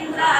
ทิ้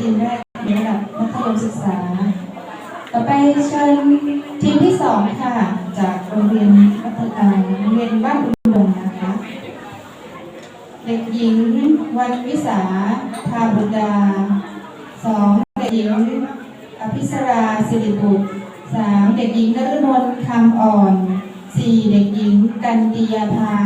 ทีมแรกในระดับมัธยมศึกษา ต่อไปเชิญทีมที่สองค่ะ จากโรงเรียนวัฒนาโรงเรียนบ้านอุดมนะคะเด็กหญิงวันวิสาทาบุตรดาสองเด็กหญิงอภิสราสิริบุตรสามเด็กหญิงนฤมลคำอ่อนสี่เด็กหญิงกันติยาภา